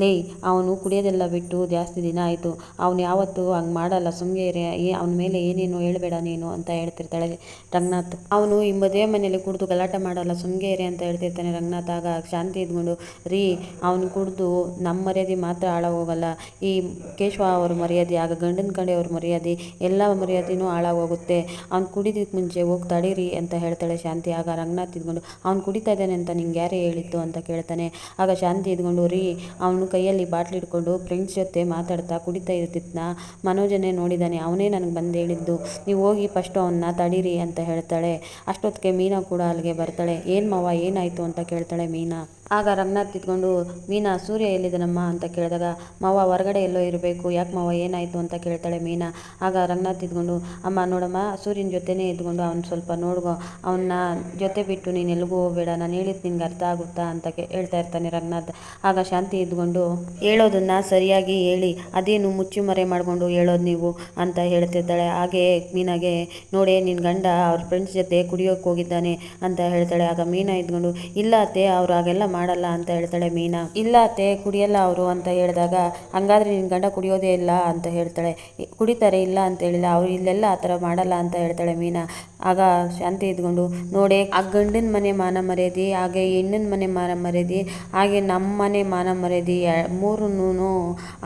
ಲೇ, ಅವನು ಕುಡಿಯೋದೆಲ್ಲ ಬಿಟ್ಟು ಜಾಸ್ತಿ ದಿನ ಆಯಿತು. ಅವನು ಯಾವತ್ತೂ ಹಂಗೆ ಮಾಡಲ್ಲ. ಸುಮ್ಮನೆ ಅವನ ಮೇಲೆ ಏನೇನು ಹೇಳಬೇಡ ನೀನು ಅಂತ ಹೇಳ್ತಿರ್ತಾಳೆ ರಂಗನಾಥ್. ಅವನು ಈ ಮದುವೆ ಮನೆಯಲ್ಲಿ ಕುಡಿದು ಗಲಾಟೆ ಮಾಡಲ್ಲ. ಸುಮ್ಮನೆ ಇರಿ ಅಂತ ಹೇಳ್ತಿರ್ತಾನೆ ರಂಗನಾಥ್. ಆಗ ಶಾಂತಿ ಇದ್ಕೊಂಡು, ರೀ, ಅವನು ಕುಡಿದು ನಮ್ಮ ಮರ್ಯಾದೆ ಮಾತ್ರ ಹಾಳಾಗೋಗಲ್ಲ. ಈ ಕೇಶವ ಅವ್ರ ಮರ್ಯಾದೆ, ಆಗ ಗಂಡನ ಕಡೆಯವ್ರ ಮರ್ಯಾದೆ, ಎಲ್ಲ ಮರ್ಯಾದೆನೂ ಹಾಳಾಗೋಗುತ್ತೆ. ಅವ್ನು ಕುಡಿದಿದ್ದಕ್ಕೆ ಮುಂಚೆ ಹೋಗಿ ತಡೀರಿ ಅಂತ ಹೇಳ್ತಾಳೆ ಶಾಂತಿ. ಆಗ ರಂಗನಾಥ್ ಇದ್ಕೊಂಡು, ಅವ್ನು ಕುಡಿತಾ ಇದ್ದಾನೆ ಅಂತ ನಿಂಗೆ ಯಾರೇ ಹೇಳಿತ್ತು ಅಂತ ಕೇಳ್ತಾನೆ. ಆಗ ಶಾಂತಿ ಇದ್ಕೊಂಡು, ರೀ, ಅವನು ಕೈಯಲ್ಲಿ ಬಾಟ್ಲಿ ಹಿಡ್ಕೊಂಡು ಫ್ರೆಂಡ್ಸ್ ಜೊತೆ ಮಾತಾಡ್ತಾ ಕುಡಿತಾ ಇರ್ತಿದ್ನ. ಮನೋಜನೇ ನೋಡಿದ್ದಾನೆ ಅವನೇ ನನಗೆ ಬಂದು ಹೇಳಿದ್ದು, ನೀವು ಹೋಗಿ ಫಸ್ಟು ಅವನ್ನ ತಡೀರಿ ಅಂತ ಹೇಳ್ತಾಳೆ. ಅಷ್ಟೊತ್ತಿಗೆ ಮೀನಾ ಕೂಡ ಅಲ್ಲಿಗೆ ಬರ್ತಾಳೆ. ಏನು ಮಾವ, ಏನಾಯಿತು? ಅಂತ ಕೇಳ್ತಾಳೆ ಮೀನಾ. ಆಗ ರಂಗನಾಥ್ ಇದ್ಕೊಂಡು ಮೀನಾ, ಸೂರ್ಯ ಎಲ್ಲಿದ್ದಾನಮ್ಮ ಅಂತ ಕೇಳಿದಾಗ, ಮಾವ, ಹೊರಗಡೆ ಎಲ್ಲೋ ಇರಬೇಕು. ಯಾಕೆ ಮಾವ, ಏನಾಯಿತು? ಅಂತ ಕೇಳ್ತಾಳೆ ಮೀನಾ. ಆಗ ರಂಗನಾಥ್ ಇದ್ಕೊಂಡು ಅಮ್ಮ, ನೋಡಮ್ಮ, ಸೂರ್ಯನ ಜೊತೆನೇ ಇದ್ಕೊಂಡು ಅವ್ನು ಸ್ವಲ್ಪ ನೋಡ್ಕೊ. ಅವನ್ನ ಜೊತೆ ಬಿಟ್ಟು ನೀನು ಎಲ್ಲಿಗೂ ಹೋಗಬೇಡ. ನಾನು ಹೇಳಿದ್ದು ನಿನ್ಗೆ ಅರ್ಥ ಆಗುತ್ತಾ? ಅಂತ ಹೇಳ್ತಾ ಇರ್ತಾನೆ ರಂಗನಾಥ್. ಆಗ ಶಾಂತಿ ಇದ್ಕೊಂಡು ಹೇಳೋದನ್ನು ಸರಿಯಾಗಿ ಹೇಳಿ. ಅದೇನು ಮುಚ್ಚು ಮರೆ ಮಾಡಿಕೊಂಡು ಹೇಳೋದು ನೀವು? ಅಂತ ಹೇಳ್ತಿರ್ತಾಳೆ. ಹಾಗೆ ಮೀನಾಗೆ, ನೋಡಿ ನಿನ್ನ ಗಂಡ ಅವ್ರ ಫ್ರೆಂಡ್ಸ್ ಜೊತೆ ಕುಡಿಯೋಕೆ ಹೋಗಿದ್ದಾನೆ. ಅಂತ ಹೇಳ್ತಾಳೆ. ಆಗ ಮೀನಾ ಇದ್ಕೊಂಡು ಇಲ್ಲ ಅತ್ತೆ, ಅವ್ರು ಹಾಗೆಲ್ಲ ಮಾಡಲ್ಲ ಅಂತ ಹೇಳ್ತಾಳೆ ಮೀನಾ. ಇಲ್ಲ ಅತ್ತೆ, ಕುಡಿಯಲ್ಲ ಅವರು ಅಂತ ಹೇಳಿದಾಗ, ಹಂಗಾದ್ರೆ ನಿನ್ನ ಗಂಡ ಕುಡಿಯೋದೇ ಇಲ್ಲ ಅಂತ ಹೇಳ್ತಾಳೆ. ಕುಡಿತಾರೆ ಇಲ್ಲ ಅಂತ ಹೇಳಿಲ್ಲ, ಅವ್ರು ಇಲ್ಲೆಲ್ಲ ಆ ಥರ ಮಾಡಲ್ಲ ಅಂತ ಹೇಳ್ತಾಳೆ ಮೀನಾ. ಆಗ ಶಾಂತಿ ಇದ್ಕೊಂಡು, ನೋಡಿ, ಆ ಗಂಡನ ಮನೆ ಮಾನ ಮರ್ಯಾದೆ, ಹಾಗೆ ಹೆಣ್ಣಿನ ಮನೆ ಮಾನ ಮರ್ಯಾದೆ, ಹಾಗೆ ನಮ್ಮ ಮನೆ ಮಾನ ಮರ್ಯಾದೆ ಮೂರನ್ನೂ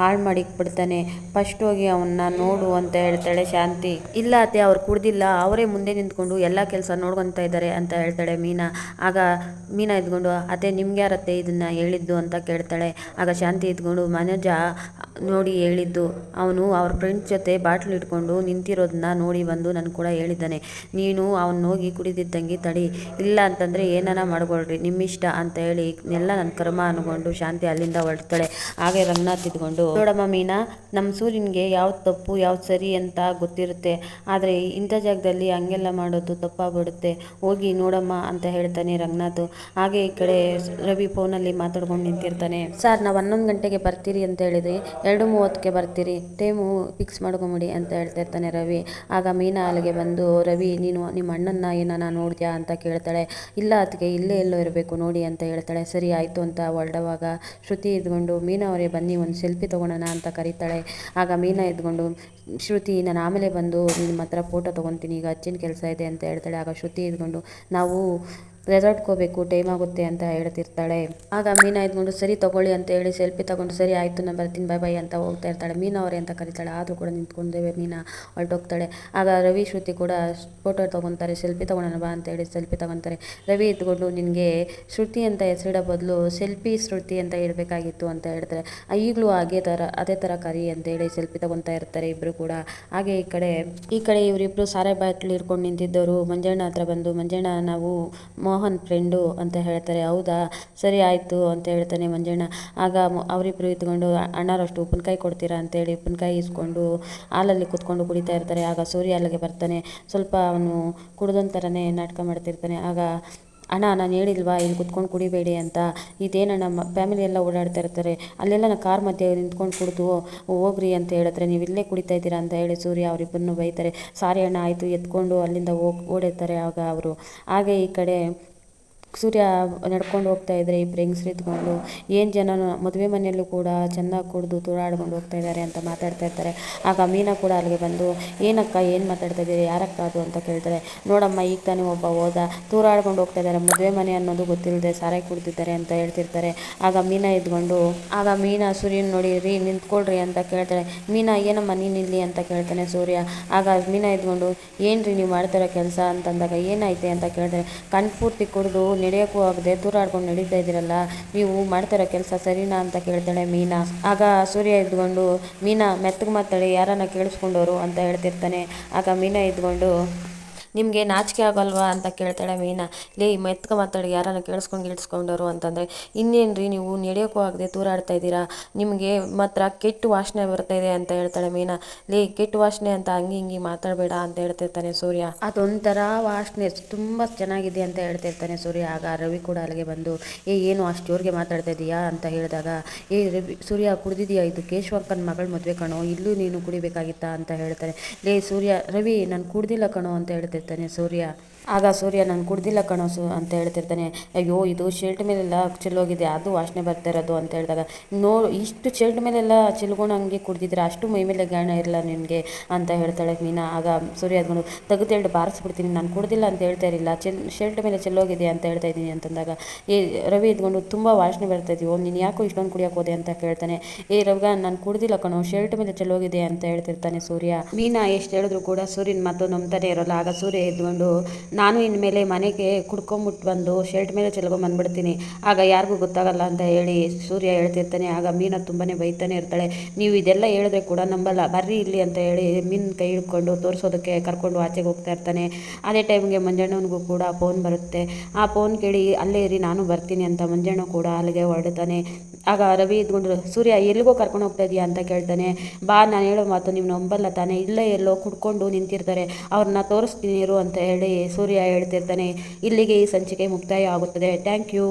ಹಾಳು ಮಾಡಿಕ್ಬಿಡ್ತಾನೆ ಫಸ್ಟ್ ಹೋಗಿ ಅವನ್ನ ನೋಡು ಅಂತ ಹೇಳ್ತಾಳೆ ಶಾಂತಿ. ಇಲ್ಲ ಅತ್ತೆ, ಅವ್ರು ಕುಡ್ದಿಲ್ಲ, ಅವರೇ ಮುಂದೆ ನಿಂತ್ಕೊಂಡು ಎಲ್ಲ ಕೆಲಸ ನೋಡ್ಕೊತಾ ಇದ್ದಾರೆ ಅಂತ ಹೇಳ್ತಾಳೆ ಮೀನಾ. ಆಗ ಮೀನಾ ಇದ್ಕೊಂಡು, ಅತ್ತೆ, ನಿಮ್ಗೆ ಯಾರತ್ತೆ ಇದನ್ನು ಹೇಳಿದ್ದು ಅಂತ ಕೇಳ್ತಾಳೆ. ಆಗ ಶಾಂತಿ ಇದ್ಕೊಂಡು ಮನೋಜ ನೋಡಿ ಹೇಳಿದ್ದು. ಅವನು ಅವ್ರ ಫ್ರೆಂಡ್ಸ್ ಜೊತೆ ಬಾಟ್ಲ್ ಇಟ್ಕೊಂಡು ನಿಂತಿರೋದನ್ನ ನೋಡಿ ಬಂದು ನಾನು ಕೂಡ ಹೇಳಿದ್ದಾನೆ. ನೀನು ಅವನು ಹೋಗಿ ಕುಡಿದಿದ್ದಂಗೆ ತಡಿ. ಇಲ್ಲ ಅಂತಂದರೆ ಏನಾನ ಮಾಡ್ಕೊಳ್ರಿ, ನಿಮ್ಮಿಷ್ಟ ಅಂತ ಹೇಳಿ ಎಲ್ಲ ನನ್ನ ಕರ್ಮ ಅನ್ಕೊಂಡು ಶಾಂತಿ ಅಲ್ಲಿಂದ ಹೊರಡ್ತಾಳೆ. ಹಾಗೆ ರಂಗನಾಥ್ ಇದ್ಕೊಂಡು, ನೋಡಮ್ಮ ಮೀನಾ ನಮ್ಮ ಸೂರ್ಯನಿಗೆ ಯಾವ್ದು ತಪ್ಪು ಯಾವ್ದು ಸರಿ ಅಂತ ಗೊತ್ತಿರುತ್ತೆ. ಆದರೆ ಇಂಥ ಜಾಗದಲ್ಲಿ ಹಂಗೆಲ್ಲ ಮಾಡೋದು ತಪ್ಪಾಗ್ಬಿಡುತ್ತೆ. ಹೋಗಿ ನೋಡಮ್ಮ ಅಂತ ಹೇಳ್ತಾನೆ ರಂಗನಾಥ್. ಹಾಗೆ ಈ ಕಡೆ ರವಿ ಫೋನಲ್ಲಿ ಮಾತಾಡ್ಕೊಂಡು ನಿಂತಿರ್ತಾನೆ. ಸರ್, ನಾವು ಹನ್ನೊಂದು ಗಂಟೆಗೆ ಬರ್ತೀರಿ ಅಂತ ಹೇಳಿದ್ರಿ ಎರಡು ಮೂವತ್ತಕ್ಕೆ ಬರ್ತೀರಿ. ಟೈಮು ಫಿಕ್ಸ್ ಮಾಡ್ಕೊಂಬಿಡಿ ಅಂತ ಹೇಳ್ತಾ ಇರ್ತಾನೆ ರವಿ. ಆಗ ಮೀನಾ ಅಲ್ಲಿಗೆ ಬಂದು, ರವಿ, ನೀನು ನಿಮ್ಮ ಅಣ್ಣನ ಏನಾನ ನೋಡಿದ್ಯಾ ಅಂತ ಕೇಳ್ತಾಳೆ. ಇಲ್ಲ ಅದಕ್ಕೆ ಇಲ್ಲೇ ಎಲ್ಲೋ ಇರಬೇಕು, ನೋಡಿ ಅಂತ ಹೇಳ್ತಾಳೆ. ಸರಿ, ಆಯಿತು ಅಂತ ಹೊರಡುವಾಗ ಶ್ರುತಿ ಇದ್ಕೊಂಡು, ಮೀನಾ ಅವರೇ, ಬನ್ನಿ, ಒಂದು ಸೆಲ್ಫಿ ತೊಗೊಳೋಣ ಅಂತ ಕರೀತಾಳೆ. ಆಗ ಮೀನಾ ಇದ್ಕೊಂಡು, ಶ್ರುತಿ, ನಾನು ಆಮೇಲೆ ಬಂದು ನಿಮ್ಮ ಹತ್ರ ಫೋಟೋ ತೊಗೊತೀನಿ. ಈಗ ಅಜ್ಜಿನ ಕೆಲಸ ಇದೆ ಅಂತ ಹೇಳ್ತಾಳೆ. ಆಗ ಶ್ರುತಿ ಇದ್ಕೊಂಡು, ನಾವು ರೆಸಾರ್ಟ್ಗೆ ಹೋಗ್ಬೇಕು ಟೈಮ್ ಆಗುತ್ತೆ ಅಂತ ಹೇಳ್ತಿರ್ತಾಳೆ. ಆಗ ಮೀನಾ ಇದ್ಕೊಂಡು, ಸರಿ ತಗೊಳ್ಳಿ ಅಂತ ಹೇಳಿ ಸೆಲ್ಫಿ ತಗೊಂಡು, ಸರಿ ಆಯಿತು, ನಾನು ಬರ್ತೀನಿ ಬಾಯ್ ಬಾಯ್ ಅಂತ ಹೋಗ್ತಾ ಇರ್ತಾಳೆ. ಮೀನಾ ಅವರೇ ಅಂತ ಕರೀತಾಳೆ. ಆದರೂ ಕೂಡ ನಿಂತ್ಕೊಂಡೇವೆ ಮೀನಾ, ಹೊರಟೋಗ್ತಾಳೆ. ಆಗ ರವಿ, ಶ್ರುತಿ ಕೂಡ ಫೋಟೋ ತೊಗೊತಾರೆ ಸೆಲ್ಫಿ ತೊಗೊಳೋಣ ಬಾ ಅಂತ ಹೇಳಿ ಸೆಲ್ಫಿ ತೊಗೊತಾರೆ. ರವಿ ಇದ್ಕೊಂಡು, ನಿನಗೆ ಶ್ರುತಿ ಅಂತ ಹೆಸರಿಡೋ ಬದಲು ಸೆಲ್ಫಿ ಶ್ರುತಿ ಅಂತ ಇರಬೇಕಾಗಿತ್ತು ಅಂತ ಹೇಳ್ತಾರೆ. ಈಗಲೂ ಹಾಗೆ ಥರ ಅದೇ ಥರ ಕರಿ ಅಂತ ಹೇಳಿ ಸೆಲ್ಫಿ ತೊಗೊತಾ ಇರ್ತಾರೆ ಇಬ್ಬರು ಕೂಡ. ಹಾಗೆ ಈ ಕಡೆ ಈ ಕಡೆ ಇವರಿಬ್ಬರು ಸಾರೆ ಬಾಟ್ಲು ಹಿಡ್ಕೊಂಡು ನಿಂತಿದ್ದವರು ಮಂಜಣ್ಣ ಹತ್ರ ಬಂದು, ಮಂಜಣ್ಣ, ನಾವು ಮೋಹನ್ ಫ್ರೆಂಡು ಅಂತ ಹೇಳ್ತಾರೆ, ಹೌದಾ? ಸರಿ ಆಯಿತು, ಅಂತ ಹೇಳ್ತಾನೆ ಮಂಜಣ್ಣ. ಆಗ ಅವರಿಬ್ಬರು ಇದ್ಕೊಂಡು, ಅಣ್ಣರಷ್ಟು ಉಪ್ಪಿನಕಾಯಿ ಕೊಡ್ತೀರಾ? ಅಂತೇಳಿ ಉಪ್ಪಿನಕಾಯಿ ಇಸ್ಕೊಂಡು ಹಾಲಲ್ಲಿ ಕುತ್ಕೊಂಡು ಕುಡಿತಾ ಇರ್ತಾರೆ. ಆಗ ಸೂರ್ಯ ಅಲ್ಲಿಗೆ ಬರ್ತಾನೆ. ಸ್ವಲ್ಪ ಅವನು ಕುಡ್ದೊಂದು ನಾಟಕ ಮಾಡ್ತಿರ್ತಾನೆ. ಆಗ ಅಣ್ಣ, ನಾನು ಹೇಳಿಲ್ವಾ? ಇಲ್ಲಿ ಕುತ್ಕೊಂಡು ಕುಡಿಬೇಡಿ ಅಂತ. ಇದೇನಣ್ಣ, ಮ ಫ್ಯಾಮಿಲಿ ಎಲ್ಲ ಓಡಾಡ್ತಾ ಇರ್ತಾರೆ. ಅಲ್ಲೆಲ್ಲ ನಾನು ಕಾರ್ ಮಧ್ಯೆ ನಿಂತ್ಕೊಂಡು ಕುಡಿದು ಹೋಗ್ರಿ ಅಂತ ಹೇಳಿದ್ರೆ, ನೀವು ಇಲ್ಲೇ ಕುಡಿತಾ ಇದ್ದೀರಾ? ಅಂತ ಹೇಳಿ ಸೂರ್ಯ ಅವರಿಬ್ಬರನ್ನು ಬೈತಾರೆ. ಸಾರಿ ಅಣ್ಣ, ಆಯಿತು, ಎತ್ಕೊಂಡು ಅಲ್ಲಿಂದ ಹೋಗಿ ಓಡಿರ್ತಾರೆ ಆಗ ಅವರು. ಹಾಗೆ ಈ ಕಡೆ ಸೂರ್ಯ ನಡ್ಕೊಂಡು ಹೋಗ್ತಾ ಇದ್ದರೆ ಇಬ್ಬರು ಹೆಂಗಸ್ರು ಇದ್ಕೊಂಡು, ಏನು ಜನನು ಮದುವೆ ಮನೆಯಲ್ಲೂ ಕೂಡ ಚೆನ್ನಾಗಿ ಕುಡಿದು ತೂರಾಡ್ಕೊಂಡು ಹೋಗ್ತಾ ಇದ್ದಾರೆ ಅಂತ ಮಾತಾಡ್ತಾ ಇರ್ತಾರೆ. ಆಗ ಮೀನ ಕೂಡ ಅಲ್ಲಿಗೆ ಬಂದು, ಏನಕ್ಕ, ಏನು ಮಾತಾಡ್ತಾ ಇದ್ದೀರಿ? ಯಾರಕ್ಕ ಅದು? ಅಂತ ಕೇಳ್ತಾರೆ. ನೋಡಮ್ಮ, ಈಗ ತಾನೇ ಒಬ್ಬ ಹೋದ. ತೂರಾಡ್ಕೊಂಡು ಹೋಗ್ತಾ ಇದ್ದಾರೆ ಮದುವೆ ಮನೆ ಅನ್ನೋದು ಗೊತ್ತಿಲ್ಲದೆ ಸಾರಾಯಿ ಕುಡಿದಿದ್ದಾರೆ ಅಂತ ಹೇಳ್ತಿರ್ತಾರೆ. ಆಗ ಮೀನಾ ಇದ್ಕೊಂಡು ಆಗ ಮೀನಾ, ಸೂರ್ಯನ ನೋಡಿ ರೀ, ನಿಂತ್ಕೊಳ್ರಿ ಅಂತ ಕೇಳ್ತಾರೆ ಮೀನಾ, ಏನಮ್ಮ ನೀನು ಇಲ್ಲಿ? ಅಂತ ಕೇಳ್ತಾನೆ ಸೂರ್ಯ. ಆಗ ಮೀನಾ ಇದ್ಕೊಂಡು ಏನು ನೀವು ಮಾಡ್ತಿರೋ ಕೆಲಸ? ಅಂತಂದಾಗ, ಏನಾಯ್ತೆ? ಅಂತ ಕೇಳ್ತಾರೆ. ಕಣ್ಪೂರ್ತಿ ಕುಡಿದು ನಡೆಯೋಕ್ಕೂ ಆಗದೆ ತೂರಾಡ್ಕೊಂಡು ನಡೀತಾ ಇದ್ದೀರಲ್ಲ, ನೀವು ಮಾಡ್ತಿರೋ ಕೆಲಸ ಸರಿನಾ ಅಂತ ಕೇಳ್ತಾಳೆ ಮೀನಾ. ಆಗ ಸೂರ್ಯ ಇದ್ಕೊಂಡು ಮೀನಾ, ಮೆತ್ತಗೆ ಮಾತಾಡಿ, ಯಾರನ್ನ ಕೇಳಿಸ್ಕೊಂಡವರು ಅಂತ ಹೇಳ್ತಿರ್ತಾನೆ. ಆಗ ಮೀನಾ ಇದ್ಕೊಂಡು ನಿಮಗೆ ನಾಚಿಕೆ ಆಗಲ್ವಾ ಅಂತ ಕೇಳ್ತಾಳೆ ಮೀನಾ. ಲೇ ಮೆತ್ಕ ಮಾತಾಡಿ, ಯಾರನ್ನ ಕೇಳಿಸ್ಕೊಂಡು ಗಿಳಿಸ್ಕೊಂಡವರು ಅಂತಂದರೆ ಇನ್ನೇನು ರೀ ನೀವು ನಡೆಯೋಕ್ಕೂ ಆಗದೆ ತೂರಾಡ್ತಾ ಇದ್ದೀರಾ? ನಿಮಗೆ ಮಾತ್ರ ಕೆಟ್ಟ ವಾಸನೆ ಬರ್ತಾ ಇದೆ ಅಂತ ಹೇಳ್ತಾಳೆ ಮೀನಾ. ಲೇ, ಕೆಟ್ಟ ವಾಸನೆ ಅಂತ ಹಂಗೆ ಹಿಂಗೆ ಮಾತಾಡಬೇಡ ಅಂತ ಹೇಳ್ತಿರ್ತಾನೆ ಸೂರ್ಯ. ಅದೊಂಥರ ವಾಸನೆ ತುಂಬ ಚೆನ್ನಾಗಿದೆ ಅಂತ ಹೇಳ್ತಿರ್ತಾನೆ ಸೂರ್ಯ. ಆಗ ರವಿ ಕೂಡ ಅಲ್ಲಿಗೆ ಬಂದು, ಏ, ಏನು ಅಷ್ಟು ಜೋರಿಗೆ ಮಾತಾಡ್ತಾ ಇದೀಯಾ ಅಂತ ಹೇಳಿದಾಗ, ಏ, ರವಿ, ಸೂರ್ಯ ಕುಡಿದಿದೆಯಾ ಇದು? ಕೇಶವಕ್ಕನ ಮಗಳ ಮದುವೆ ಕಣೋ, ಇಲ್ಲೂ ನೀನು ಕುಡಿಬೇಕಾಗಿತ್ತಾ ಅಂತ ಹೇಳ್ತಾರೆ ಲೇ, ಸೂರ್ಯ, ರವಿ, ನಾನು ಕುಡ್ದಿಲ್ಲ ಕಣೋ ಅಂತ ಹೇಳ್ತಿರ್ತಾನೆ. ಸೂರ್ಯ ಆಗ ಸೂರ್ಯ ನಾನು ಕುಡ್ದಿಲ್ಲ ಕಣೋ ಸು ಅಂತ ಹೇಳ್ತಿರ್ತಾನೆ. ಅಯ್ಯೋ, ಇದು ಶರ್ಟ್ ಮೇಲೆಲ್ಲ ಚೆಲ್ಲೋಗಿದೆ ಅದು ವಾಸನೆ ಬರ್ತಾ ಇರೋದು ಅಂತ ಹೇಳಿದಾಗ, ನೋ, ಇಷ್ಟು ಶರ್ಟ್ ಮೇಲೆಲ್ಲ ಹಂಗೆ ಕುಡ್ದಿದ್ರೆ ಅಷ್ಟು ಮೈ ಮೇಲೆ ಗಾಣ ಇರಲ್ಲ ನಿನಗೆ ಅಂತ ಹೇಳ್ತಾಳೆ ಮೀನಾ. ಆಗ ಸೂರ್ಯ ಎದ್ಕೊಂಡು ತೆಗೆದು ಬಾರಿಸ್ಬಿಡ್ತೀನಿ, ನಾನು ಕುಡ್ದಿಲ್ಲ ಅಂತ ಹೇಳ್ತಾ ಇರಲಿಲ್ಲ, ಚೆಲ್ ಶರ್ಟ್ ಮೇಲೆ ಚೆಲ್ಲೋಗಿದೆ ಅಂತ ಹೇಳ್ತಾ ಇದ್ದೀನಿ ಅಂತಂದಾಗ, ಏ, ರವಿ ಇದ್ಕೊಂಡು ತುಂಬ ವಾಸನೆ ಬರ್ತಾ ಇದೆಯೋ, ನೀನು ಯಾಕೋ ಇಷ್ಟೊಂದು ಕುಡಿಯೋಕೆ ಹೋದೆ ಅಂತ ಕೇಳ್ತಾನೆ. ಏ, ರವಿಗ, ನಾನು ಕುಡ್ದಿಲ್ಲ ಕಣೋ, ಶರ್ಟ್ ಮೇಲೆ ಚೆಲ್ಲೋಗಿದೆ ಅಂತ ಹೇಳ್ತಿರ್ತಾನೆ ಸೂರ್ಯ. ಮೀನಾ ಎಷ್ಟು ಹೇಳಿದ್ರು ಕೂಡ ಸೂರ್ಯನ ಮಾತು ನಂಬ್ತಾನೆ ಇರೋಲ್ಲ. ಆಗ ಸೂರ್ಯ ಎದ್ಕೊಂಡು ನಾನು ಇನ್ಮೇಲೆ ಮನೆಗೆ ಕುಡ್ಕೊಂಬಿಟ್ಟು ಬಂದು ಶರ್ಟ್ ಮೇಲೆ ಚೆಲ್ಕೊಂಬಂದ್ಬಿಡ್ತೀನಿ ಆಗ ಯಾರಿಗೂ ಗೊತ್ತಾಗಲ್ಲ ಅಂತ ಹೇಳಿ ಸೂರ್ಯ ಹೇಳ್ತಿರ್ತಾನೆ. ಆಗ ಮೀನ ತುಂಬಾ ಬೈತಾನೆ ಇರ್ತಾಳೆ. ನೀವು ಇದೆಲ್ಲ ಹೇಳಿದ್ರೆ ಕೂಡ ನಂಬಲ್ಲ. ಬರ್ರಿ ಇಲ್ಲಿ ಅಂತ ಹೇಳಿ ಮೀನ್ ಕೈ ಹಿಡ್ಕೊಂಡು ತೋರಿಸೋದಕ್ಕೆ ಕರ್ಕೊಂಡು ಆಚೆಗೆ ಹೋಗ್ತಾ ಇರ್ತಾನೆ. ಅದೇ ಟೈಮ್ಗೆ ಮಂಜಣ್ಣನಿಗೂ ಕೂಡ ಫೋನ್ ಬರುತ್ತೆ. ಆ ಫೋನ್ ಕೇಳಿ ಅಲ್ಲೇ ಇರಿ, ನಾನು ಬರ್ತೀನಿ ಅಂತ ಮಂಜಣ್ಣ ಕೂಡ ಅಲ್ಲಿಗೆ ಹೊರಡ್ತಾನೆ. ಆಗ ರವಿ ಇದ್ಕೊಂಡು, ಸೂರ್ಯ ಎಲ್ಲಿಗೋ ಕರ್ಕೊಂಡು ಹೋಗ್ತಾ ಇದೀಯಾ ಅಂತ ಕೇಳ್ತಾನೆ. ಬಾ, ನಾನು ಹೇಳೋ ಮಾತು ನಿಮ್ಮ ನಂಬಲ್ಲ ತಾನೆ. ಇಲ್ಲೇ ಎಲ್ಲೋ ಕುಡ್ಕೊಂಡು ನಿಂತಿರ್ತಾರೆ. ಅವ್ರನ್ನ ತೋರಿಸ್ತೀನಿ ಇರು ಅಂತ ಹೇಳಿ ಸೂರ್ಯ ಹೇಳ್ತಿರ್ತಾನೆ ಇಲ್ಲಿಗೆ ಈ ಸಂಚಿಕೆ ಮುಕ್ತಾಯ ಆಗುತ್ತದೆ ಥ್ಯಾಂಕ್ ಯು